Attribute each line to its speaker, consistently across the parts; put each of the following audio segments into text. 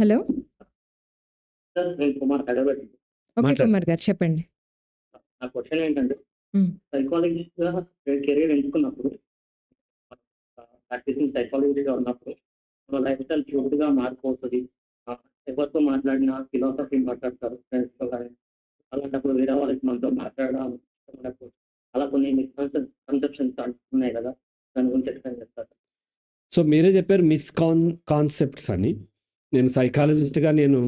Speaker 1: Hello
Speaker 2: sir నేను Kumar
Speaker 1: okay. Kumar గారు చెప్పండి
Speaker 2: నా క్వశ్చన్ ఏంటంటే
Speaker 1: మ్మ్.
Speaker 2: సైకాలజిస్ట్గా కెరీర్ ఎంచుకున్నప్పుడు ప్రాక్టీసింగ్ ఉన్నప్పుడు మన లైఫ్ స్టైల్ మారిపోతుంది ఎవరితో మాట్లాడినా ఫిలాసఫీ మాట్లాడతారు ఫ్రెండ్స్తో కానీ అలాంటప్పుడు వేరే వాళ్ళకి మనతో మాట్లాడడం. అలా కొన్ని మిస్కన్సెప్షన్స్ ఉన్నాయి కదా దాని గురించి ఎక్స్ప్లెయిన్ చేస్తారు
Speaker 3: సో మీరే చెప్పారు మిస్ కాన్ కాన్సెప్ట్స్ అని నేను సైకాలజిస్ట్గా నేను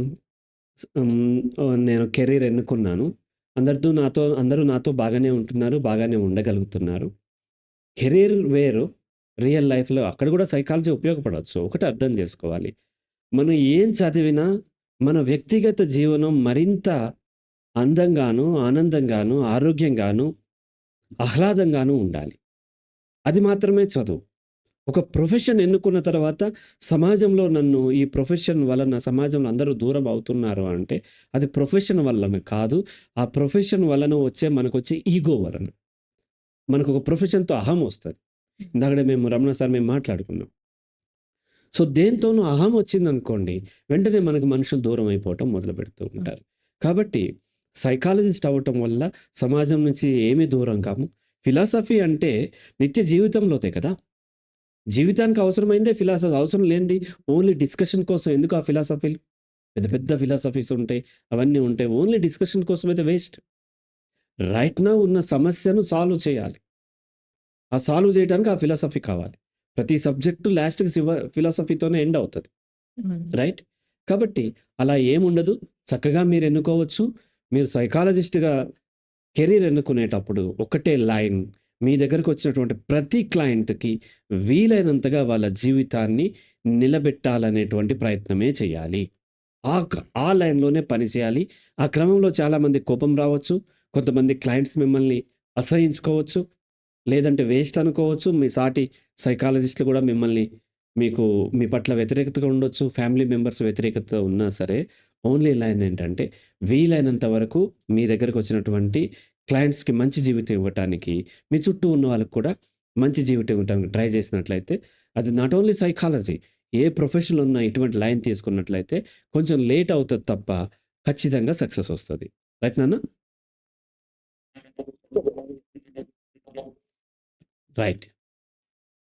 Speaker 3: నేను కెరీర్ ఎన్నుకున్నాను. అందరితో నాతో అందరూ నాతో బాగానే ఉంటున్నారు బాగానే ఉండగలుగుతున్నారు. కెరీర్ వేరు రియల్ లైఫ్లో అక్కడ కూడా సైకాలజీ ఉపయోగపడవచ్చు. ఒకటి అర్థం చేసుకోవాలి. మనం ఏం చదివినా మన వ్యక్తిగత జీవనం మరింత అందంగాను ఆనందంగాను ఆరోగ్యంగాను ఆహ్లాదంగాను ఉండాలి. అది మాత్రమే చదువు. ఒక ప్రొఫెషన్ ఎన్నుకున్న తర్వాత సమాజంలో నన్ను ఈ ప్రొఫెషన్ వలన సమాజంలో అందరూ దూరం అవుతున్నారు అంటే అది ప్రొఫెషన్ వలన కాదు. ఆ ప్రొఫెషన్ వలన వచ్చే మనకు వచ్చే ఈగో వలన. మనకు ఒక ప్రొఫెషన్తో అహం వస్తుంది. ఇందాకడే మేము రమణ సార్ మేము మాట్లాడుకున్నాం. సో దేంతోనూ అహం వచ్చిందనుకోండి వెంటనే మనకు మనుషులు దూరం అయిపోవటం మొదలు పెడుతూ ఉంటారు. కాబట్టి సైకాలజిస్ట్ అవ్వటం వల్ల సమాజం నుంచి ఏమీ దూరం కాము. ఫిలాసఫీ అంటే నిత్య జీవితంలోతే కదా. జీవితానికి అవసరమైందే ఫిలాసఫీ. అవసరం లేనిది ఓన్లీ డిస్కషన్ కోసం ఎందుకు ఆ ఫిలాసఫీలు పెద్ద పెద్ద ఫిలాసఫీస్ ఉంటాయి అవన్నీ ఉంటాయి. ఓన్లీ డిస్కషన్ కోసం అయితే వేస్ట్. రైట్ నా ఉన్న సమస్యను సాల్వ్ చేయాలి. ఆ సాల్వ్ చేయడానికి ఆ ఫిలాసఫీ కావాలి. ప్రతి సబ్జెక్టు లాస్ట్కి శివ ఫిలాసఫీతోనే ఎండ్ అవుతుంది. రైట్ కాబట్టి అలా ఏముండదు. చక్కగా మీరు ఎన్నుకోవచ్చు. మీరు సైకాలజిస్ట్గా కెరీర్ ఎన్నుకునేటప్పుడు ఒకటే లైన్ మీ దగ్గరకు వచ్చినటువంటి ప్రతి క్లయింట్కి వీలైనంతగా వాళ్ళ జీవితాన్ని నిలబెట్టాలనేటువంటి ప్రయత్నమే చేయాలి. ఆ ఆ లైన్లోనే పని చేయాలి. ఆ క్రమంలో చాలామంది కోపం రావచ్చు. కొంతమంది క్లయింట్స్ మిమ్మల్ని అసహించుకోవచ్చు. లేదంటే వేస్ట్ అనుకోవచ్చు. మీ సాటి సైకాలజిస్టులు కూడా మిమ్మల్ని మీకు మీ పట్ల వ్యతిరేకతగా ఉండొచ్చు. ఫ్యామిలీ మెంబర్స్ వ్యతిరేకత ఉన్నా సరే ఓన్లీ లైన్ ఏంటంటే వీలైనంత వరకు మీ దగ్గరకు వచ్చినటువంటి క్లయింట్స్కి మంచి జీవితం ఇవ్వటానికి మీ చుట్టూ ఉన్న వాళ్ళకి కూడా మంచి జీవితం ఇవ్వడానికి ట్రై చేసినట్లయితే అది not only psychology A profession ఉన్నా ఇటువంటి లైన్ తీసుకున్నట్లయితే కొంచెం లేట్ అవుతుంది తప్ప ఖచ్చితంగా సక్సెస్ వస్తుంది. రైట్ నాన్న? రైట్.